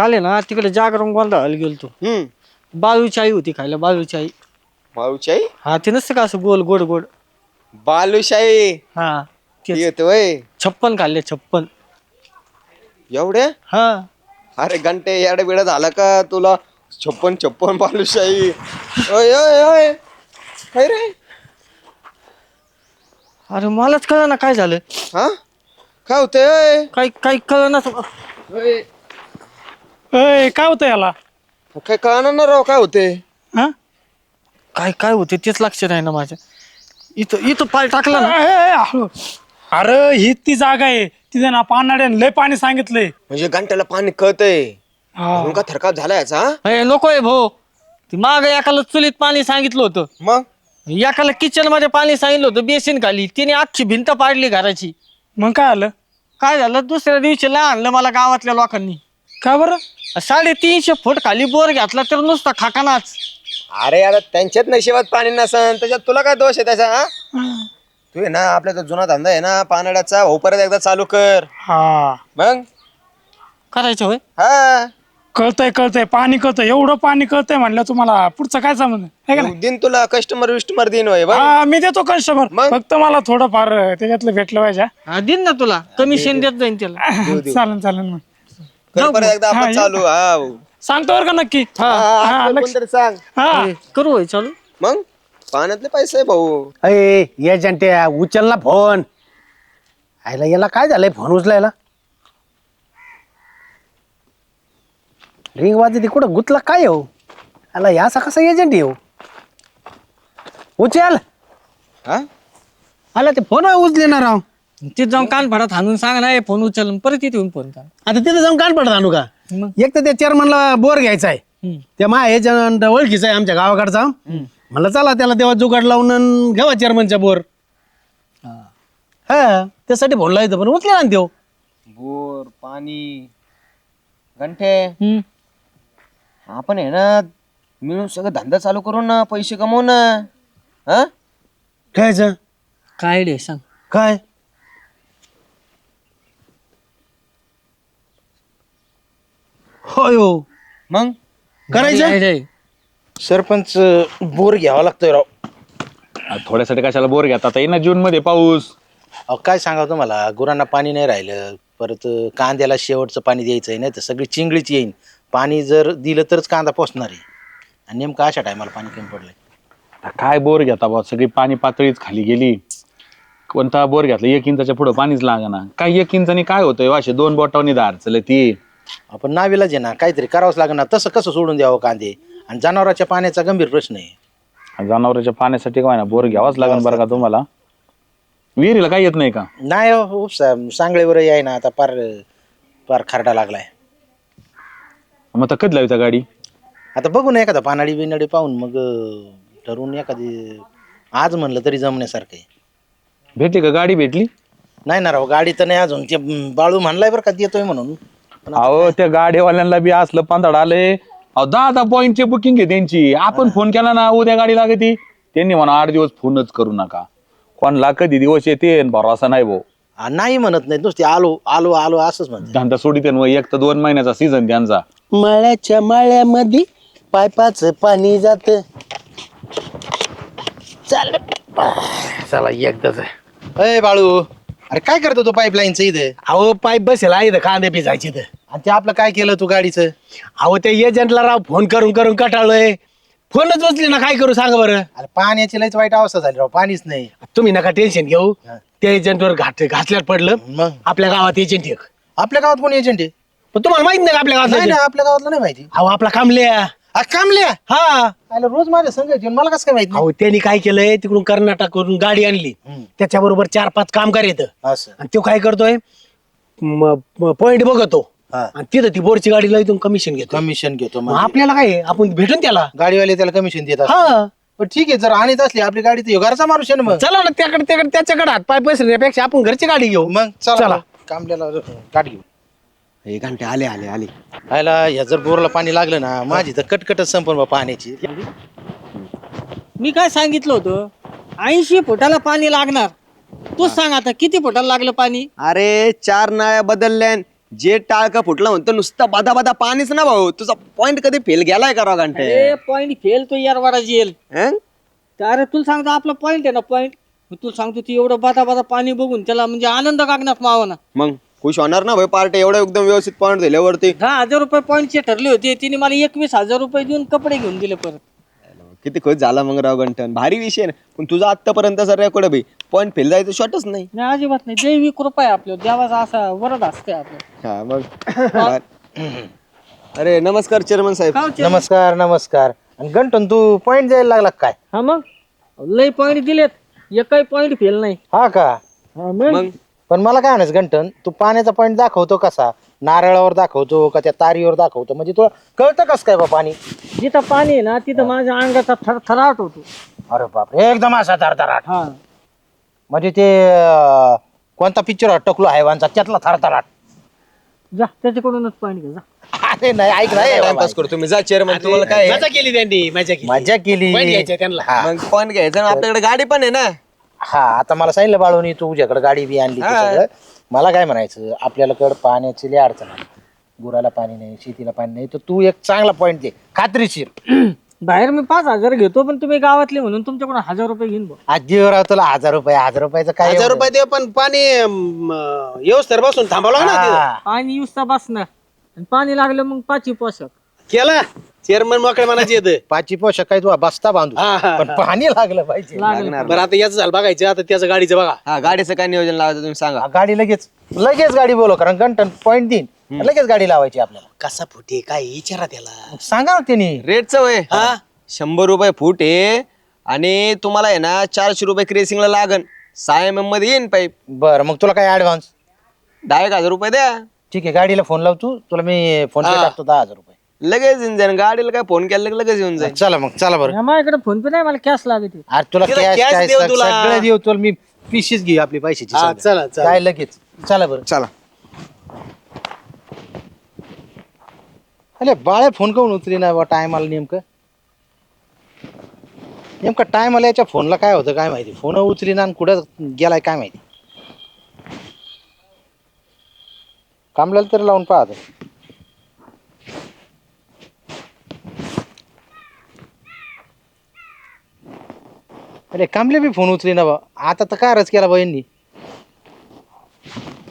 काल आहे ना तिकडे जागरण गोंधळाला गेलतो. हम्म. बाळूची आई होती खायला बाळूची आई. भाऊशाही हा ते नसतं का असं गोल गोड गोड? बालुशाही हा ती ते येत वय. छप्पन खाल्ले छप्पन. एवढे? हा. अरे घंटे एवढं वेळ झाला का तुला? छप्पन छप्पन बालुशाही ओय ओय ओय. काय रे? अरे मलाच कळ ना काय झालं. हा? काय होतंय ओय? काही काही कळ ना ओय, अय काय होतं याला? काय कळणार ना राव काय होते हा? काय काय होते तेच लक्ष नाही ना माझ्या. इथं इथं पाय टाकला ना. अय, अय, हळू. अरे ही ती जागा आहे. तिथे ना पानाड्याने लय पाणी सांगितलंय. म्हणजे घंट्याला पाणी कळतंय. हा. म्हणून का थरकाप झाला याचा हा? ए, नको आहे भाऊ. ती माग एकाला चुलीत पाणी सांगितलं होतं. मग? एकाला किचनमध्ये पाणी सांगितलं होतं बेसिन खाली. तिने अख्खी भिंत पाडली घराची. मग काय आलं? काय झालं? दुसऱ्या दिवशी आणलं मला गावातल्या लोकांनी. का बरं? साडेतीनशे फूट खाली बोर घातला तर नुसता खाकानाच. अरे यार त्यांच्यात नशिबात पाणी नसन त्याच्यात तुला काय दोष आहे त्याचा हा? तू आहे ना आपला तो जुना धंदा आहे ना पानड्याचा भाऊ परत एकदा चालू कर. हा. मग? करायचं होय? हा. कळतंय कळतंय. पाणी कळतंय. एवढं पाणी कळतंय म्हणलं तुम्हाला. पुढचं काय समज आहे का नाही? दिन तुला कस्टमर विस्टमर दिन होय बघ. हा मी देतो कस्टमर मग? फक्त मला थोडं फार त्याच्यातलं भेटलं पाहिजे हा. दिन ना तुला. कमिशन देत जाईन त्याला. हा. चालेल चालेल मग. कर परत एकदा हा, आपण ये. चालू हा. सांगतो बरं का नक्की. हा, हा, हा, लक्ष- कोणतरी सांग. हा. करू होय चालू. मग? पाण्यातले पैसे आहे भाऊ. अय एजंट्या उचल ना फोन. आयला याला काय झालंय फोन उचलायला? रिंग वाजते कुठं गुतला काय हो? आला याचा कसा एजंट येऊ उचल. हा? आला ते फोन उचले ना राव तिथे जाऊन कान फाडात हाणून सांग ना फोन उचल परत इथे येऊन फोन कर. आता तिथे जाऊन कान पडत आणू का? मग? एक तर त्या चेअरमनला बोर घ्यायचा आहे हम्म. त्या मा एजंट ओळखीचा आहे आमच्या गावाकडचा. म्हणलं चला त्याला तेव्हा जुगाड लावून अन घ्यावा चेअरमनच्या बोर. हा. त्यासाठी फोन लावायचं पण उचले ना देऊ बोर पाणी घंटे. हम्म. आपण आहे ना मिळून सगळं धंदा चालू करू ना पैसे कमवू ना हा? कायचं काय रे सांग. काय? होय. हो मग? करायचं? सरपंच बोर घ्यावा लागतोय राव. थोड्यासाठी कशाला बोर घेतात आता येईन ना जून मध्ये पाऊस. अहो काय सांगावं तुम्हाला? गुरांना पाणी नाही राहिलं. परत कांद्याला शेवटचं पाणी द्यायचं आहे नाही तर सगळी चिंगळीच येईन. पाणी जर दिलं तरच कांदा पोचणार आहे. आणि नेमकं अशा टायमाला पाणी कमी पडलंय. आता काय बोर घेता बा सगळी पाणी पातळीच खाली गेली. कोणता बोर घेतला? एक इंचाच्या पुढं पाणीच ना काय एक इंचानी काय होतंय? वाशे दोन बोटावनी दार चल ती आपण नावीलाच आहे ना काहीतरी करावंच लागणार तसं कसं सोडून द्यावं कांदे? आणि जनावरांच्या पाण्याचा गंभीर प्रश्न आहे. जनावरांच्या पाण्यासाठी काय ना बोर घ्यावाच लागेल बरं का तुम्हाला? विहिरीला काय येत नाही का? नाही हो उपसा सांगळेवर आहे ना आता पार पार खरडा लागलाय. मग आता कधी लावता गाडी? आता बघू ना एखादा पानाडी बिनाडी पाहून मग अं, ठरवून एखादी आज म्हणलं तरी जमण्यासारखं आहे. भेटली का गाडी भेटली? नाही ना राव गाडी तर नाही अजून. ते बाळू म्हणलाय बरं का येतोय म्हणून. अहो त्या गाडीवाल्यांना बी असलं पंधड आले. अहो दहा दहा पॉईंटची बुकिंग आहे त्यांची. आपण फोन केला ना उद्या गाडी लागती. त्यांनी म्हणा आठ दिवस फोनच करू नका. कोणला कधी दिवस येते भरोसा नाही भाऊ. आ, नाही म्हणत नाही नुसते आलो आलो आलो असंच म्हणते. धंदा सोडित एक तर दोन महिन्याचा सीझन त्यांचा. मळ्याच्या मळ्यामध्ये पायपाचं पाणी जात. चाल. चला एकदाच. अय बाळू. अरे काय करतो तू पाईपलाईनचं इथं? अहो पाईप बसेल आहे इथं कांदे पिजायचे इथं. आणि ते आपलं काय केलं तू गाडीचं? अहो ते एजंटला राव फोन करून करून कटाळलोय. फोनच उचली ना काय करू सांगा बरं? अरे पाण्याची लयच वाईट अवस्था झाली राव पाणीच नाही. तुम्ही नका टेन्शन घेऊ. त्या एजंटवर घाट घातल्यात पडलं. मग? आपल्या गावात एजंट एक. आपल्या गावात कोण एजंट आहे? पण तुम्हाला माहीत नाही का आपल्या गावात नाही आपल्या गावातलं नाही माहिती. अहो आपला कामल्या. कामल्या. हा. रोज माझ्या संघ मला कसं काय माहिती अहो त्यांनी काय केलंय? तिकडून कर्नाटकवरून गाडी आणली. त्याच्याबरोबर चार पाच कामगार येत. आणि तो काय करतोय? पॉइंट बघतो. आणि तिथं ती बोरची गाडीला इथून कमिशन घेतो कमिशन घेतो आपल्याला काय आहे? आपण भेटून त्याला. गाडीवाले त्याला कमिशन देतात हा. पण ठीक आहे जर आणत असली आपली गाडी तर घरचा माणूस आहे ना मग. चला ना त्याकडे त्याकडे त्याच्याकडे हात पाय पसरण्यापेक्षा आपण घरची गाडी घेऊ. मग चला कामल्याला गाडी घेऊ. हे घंटे आले आले आले. आयला या जर बोरला पाणी लागलं ना माझी तर कटकटच संपन बा पाण्याची. मी काय सांगितलं होतं? ऐंशी फुटाला पाणी लागणार. तूच सांग आता किती फुटाला लागलं पाणी? अरे चार नाळ्या बदलल्या जे टाळका फुटलं म्हणतो नुसतं बादा बादा पाणीच ना भाऊ. तुझा पॉइंट कधी फेल गेलाय का राव घंटे? अरे पॉईंट फेल तो यार वारा येईल. हं? अरे तुला सांगतो आपला पॉईंट आहे ना पॉईंट तुला सांगतो ती एवढं बाता बाता पाणी बघून त्याला म्हणजे आनंद कागण्यात मावा ना मग? खुश होणार ना भाई? पार्टी एवढं एकदम व्यवस्थित पॉइंट दिल्यावरती. दहा हजार रुपये पॉईंटचे ठरले होते. तिने मला एकवीस हजार रुपये देऊन कपडे घेऊन दिले परत. किती खुश झाला मग राव घंटन भारी विषय ना. पण तुझा आतापर्यंतचा रेकॉर्ड भाई पॉइंट फेल जायचं शॉर्टच नाही. नाही अजिबात नाही. दैवी कृपा आहे आपल्यावर. देवाचा असा वरद असते आपलं. हा मग. अरे नमस्कार चेअरमन साहेब. नमस्कार नमस्कार. आणि गंटन तू पॉइंट द्यायला लागला का काय? हा मग? लय पॉईंट दिलेत. एकही पॉईंट फेल नाही. हा का? हा मग? मग? पण मला काय म्हणायचं गंटन तू पाण्याचा पॉइंट दाखवतो कसा? नारळावर दाखवतो का त्या तारीवर दाखवतो? म्हणजे तुला कळतं कसं काय बा पाणी? जिथं पाणी आहे ना तिथं माझ्या अंगाचा थरथराट होतो. अरे बापरे एकदम असा थरथराट. हा. म्हणजे ते अं, कोणता पिक्चर टकलो हैवानचा त्यातला थरथराट. जा त्याच्याकडूनच पॉईंट घे जा. अरे नाही ऐक ना ए टाइमपास करतो मी जा चेअरमन तुम्हाला काय आहे? मजा केली त्यांनी मजा केली. मजा केली. घ्यायचे त्यांना. हा मग पॉइंट घ्यायचं आणि आपल्याकडे गाडी पण आहे ना. हा आता मला सांगितलं बाळूनी तू तुझ्याकडे गाडी बी आणली ते हा. सगळं मला काय म्हणायचं आपल्याला कड पाण्याची लय अडचण आहे गुराला पाणी नाही शेतीला पाणी नाही तर तू एक चांगला पॉईंट दे खात्रीशीर बाहेर मी पाच हजार घेतो पण तुम्ही गावातले म्हणून तुमच्याकडून हजार रुपये घेईन बुवा. आज जीवराव तुला हजार रुपये हजार रुपयाचं काय हजार एवढं? रुपये दे पण पाणी व्यवस्थेर बसून थांबावं. हा. पाणी युसता बसणार आणि पाणी लागलं मग पाचही पोषक केलं चेअरमन मोकळे मनाचे येतं पाचही पोषक काय तू बसता बांधू हा, हा, पण पाणी लागलं पाहिजे. लागलं बरं आता याचं झालं बघायचं आता त्याचं गाडीचं बघा. हा गाडीचं काय नियोजन लावायचं तुम्ही सांगा. हा, गाडी लगेच लगेच गाडी बोलव कारण गंटन पॉईंट देईन. लगेच गाडी लावायची आपल्याला. कसा फुटे काय विचारा त्याला. सांगा ना त्यांनी. रेटचं वय. हा. शंभर रुपये फूट आहे आणि तुम्हाला आहे ना चारशे रुपये क्रेसिंगला लागन. सहा एम एममध्ये येईन पाईप बरं मग तुला काय ऍडव्हान्स दहा एक हजार रुपये द्या. ठीक आहे गाडीला फोन लाव तू. तुला मी फोन पे टाकतो दहा हजार रुपये. लगेच येऊन जाईन. गाडीला काय फोन केला की लगेच येऊन जाईल चला मग चला बरं. माझ्याकडे फोन पे नाही मला कॅश लागत आहे. अरे तुला तिला कॅश cash काय देऊ सग- तुला. सगळं देऊ तुला. मी पिशीच घे आपली पैशाची हा, सगळं. चला, चला. काय लगेच. चला बरं. चला. अरे बाळ्या फोन काऊन उचली ना बा टायमाला नेमकं. नेमकं टायमाला याच्या फोनला काय होतं काय माहिती? फोन उचली ना आणि कुठं गेलाय काय माहिती? कामल्याला तरी लावून पाहतो अरे कामले बी फोन उचली ना बा. आता तर कारच केला बा यांनी.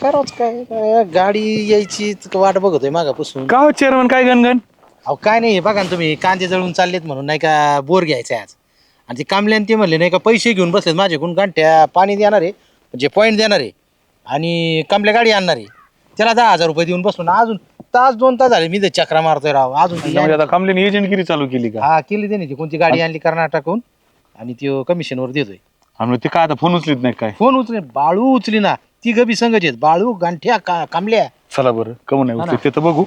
करावंच काय काय गाडी यायची वाट बघतोय मागापासून. का चेअरमन काय गणगण? अहो काय नाही बघा ना तुम्ही कांदे जळून चाललेत म्हणून नाही का बोर घ्यायचं आहे आज. आणि ते कामल्यान ते म्हणले नाही का पैसे घेऊन बसलेत माझ्याकडून गांठ्या पाणी देणार आहे म्हणजे पॉईंट देणार आहे. आणि कामल्या गाडी आणणार आहे. त्याला दहा हजार रुपये देऊन बसलो ना अजून तास दोन तास झाले मी ते चक्रा मारतोय राव. अजून ती म्हणजे आता कमलेने एजंटगिरी चालू केली का? हा केली त्याने ती. कोणती गाडी आणली कर्नाटकहून? आणि ती कमिशनवर देतोय. आणि मग ते काय आता फोन उचलीत नाही काय? फोन उचले बाळू उचली ना ती गबी संघच आहेत. बाळू गांठ्या का कामल्या चला बरं कमून नाही उचलीत ते तर बघू.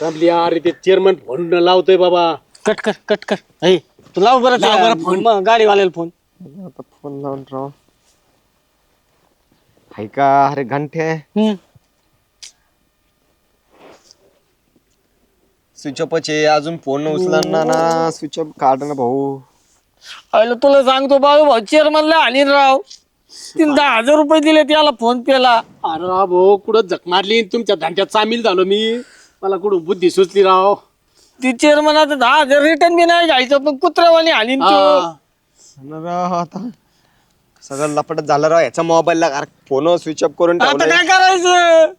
कामली अरे ते चेअरमन फोन लावतोय बाबा. कट कर कट कर ऐ तू लाव बरं लाव बरं फोन. मग गाडीवाल्याला फोन आता फोन लावून राव हाय का? अरे घंटे हम्म. स्विच ऑफच आहे अजून फोन उचलणार ना स्विच ऑफ काढ ना भाऊ. अरे तुला सांगतो बाळू भाऊ चेअरमनला आणि राव. तीन दहा हजार रुपये दिले त्याला फोन पेला अरे भाऊ कुठं जख मारली? तुमच्या धांट्यात सामील झालो मी. मला कुठं बुद्धी सुचली राव. ती चेअरमन आता दहा हजार रिटर्न बी नाही घ्यायचं पण कुत्र्यावानी हानीन तो. हा. राव आता सगळं लपटत झालं राव याचा मोबाईलला फोन स्विच ऑफ करून आता काय करायचं?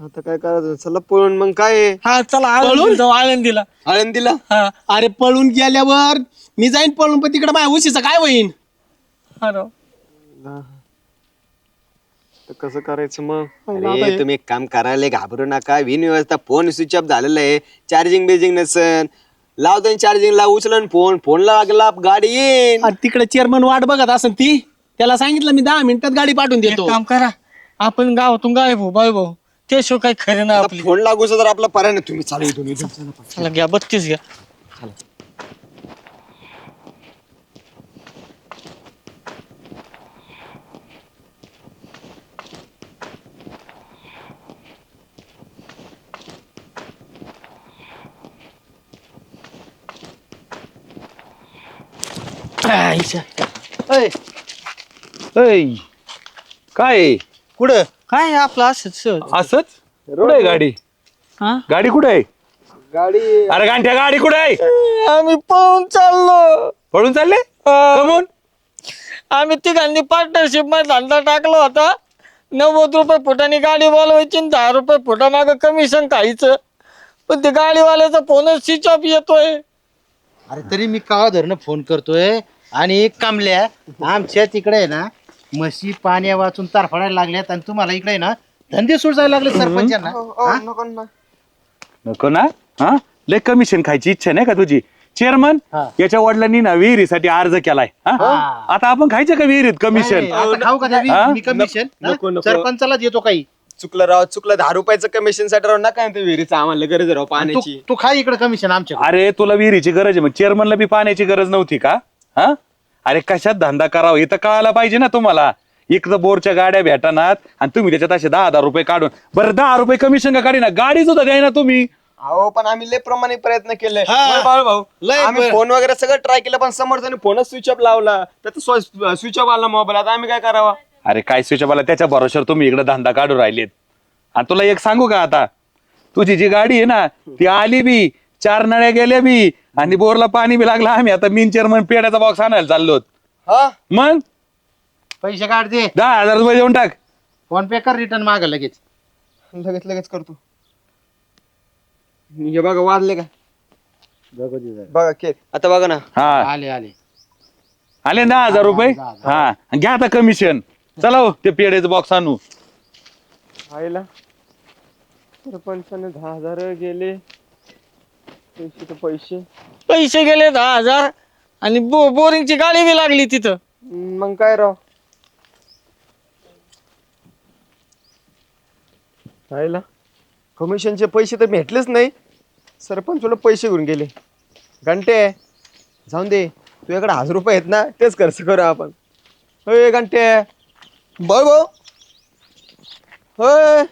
आता काय करायचं? चला पळून मग काय आहे? हा चला आळंदीला जाऊ आळंदीला. आळंदीला? हा. अरे पळून गेल्यावर मी जाईन पळून पण तिकडे माझ्या उशीचं काय होईन? हा राव. तर कसं करायचं मग? अरे तुम्ही एक काम करायला घाबरू नका. विन व्यवस्था फोन स्विच ऑफ झालेला आहे. चार्जिंग बेजिंग नसन लावतो चार्जिंगला उचलन फोन फोन लागला गाडी येईन. अरे तिकडे चेअरमन वाट बघत असेल ती? त्याला सांगितलं मी दहा मिनिटात गाडी पाठवून एक देतो काम करा. आपण गावातून गायब हो बाळू भाऊ. त्याशिवाय काही खरं नाही आपली. फोन लागू तर आपला पर्याय नाही तुम्ही चालू इथून इथून. चला घ्या बत्तीस घ्या. आईच्या. ऐ. काय? कुठं? काय आपलं असंच सहज. असंच? कुठे आहे गाडी? हा? गाडी कुठे आहे? गाडी अरे गांठ्या गाडी कुठे आहे? आम्ही पळून चाललो. पळून चालले. कमून? आम्ही तिघांनी पार्टनरशिपमध्ये धंदा टाकला होता. नव्वद रुपये फुटाने गाडी बोलवायची आणि दहा रुपये फुटामागं कमिशन खायचं. पण ते गाडीवाल्याचा फोनच स्विच ऑफ येतोय. अरे तरी मी कावा धरणं फोन करतोय. आणि कामल्या आमच्या तिकडे आहे ना म्हशी पाण्या वाचून तारफडायला लागल्यात आणि तुम्हाला इकडे ना धंदे सोडायला लागले सरपंचांना. हा? नको ना. नको ना? हा? लय कमिशन खायची इच्छा नाही का तुझी? चेअरमन हा. याच्या वडिलांनी ना विहिरीसाठी अर्ज केलाय. हा? हा. आता आपण खायचं का विहिरीत कमिशन नाही, आता खाऊ का त्या हा? मी कमिशन नको, नको. सरपंचाला देतो काही. चुकलं राव चुकलं. दहा रुपयाचं कमिशनसाठी राव नका ते विहिरीचं. आम्हाला गरज आहे राव तू पाण्याची. तू खा इकडे कमिशन आमच्या अरे तुला विहिरीची गरज आहे. मग चेअरमनला बी पाण्याची गरज नव्हती का? हा? अरे कशात धंदा करावा? हे तर कळायला पाहिजे ना तुम्हाला. इकडं बोरच्या गाड्या भेटणार आणि तुम्ही त्याच्यात असे दहा हजार रुपये काढून. बरं दहा रुपये कमिशन का काढी ना गाडी सुद्धा द्याय ना तुम्ही. अहो पण आम्ही लय प्रमाणे प्रयत्न केले. हा. भाऊ भाऊ. लय आम्ही बर- फोन वगैरे सगळं ट्राय केलं पण समोरच्याने फोनच स्विच ऑफ लावला. त्याचा स्विच ऑफ आला मोबाईल आता आम्ही काय करावा? अरे काय स्विच मला त्याच्या भरोश्यावर तुम्ही इकडे धंदा काढून राहिलेत. आणि तुला एक सांगू का आता? तुझी जी गाडी आहे ना ती आली बी चार नळ्या गेल्या बी आणि बोरला पाणी बी लागलं. आम्ही आता मिन चेअरमन पेड्याचा बॉक्स आणायला चाललो हा? मग? पैसे काढ दे. दहा हजार रुपये देऊन टाक. फोन पे कर रिटर्न माग लगेच. लगेच लगेच करतो. हे बघा वाजले का? बघा के आता बघा ना. हा. आले आले. आले ना हजार रुपये? हा. घ्या आता कमिशन चला हो ते पेड्याचं बॉक्स आणू. आईला. सरपंचाने दहा हजार गेले. पैसे तर पैसे. पैसे गेले दहा हजार आणि बो बोरिंगची गाडी बी लागली तिथं. मग काय राव? आईला कमिशनचे पैसे तर भेटलेच नाही. सरपंच तुला पैसे घेऊन गेले. घंटे जाऊन दे. तुझ्याकडे हजार रुपये आहेत ना तेच खर्च करू आपण. होय घंटे बळ भाऊ होय.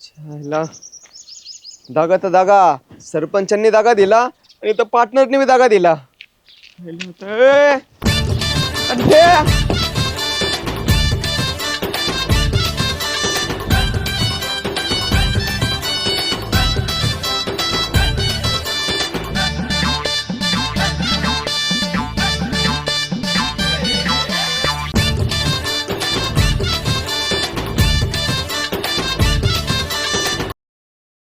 छायला दागा तर दागा सरपंचांनी दागा दिला आणि तर पार्टनरने बी दागा दिला. घंटे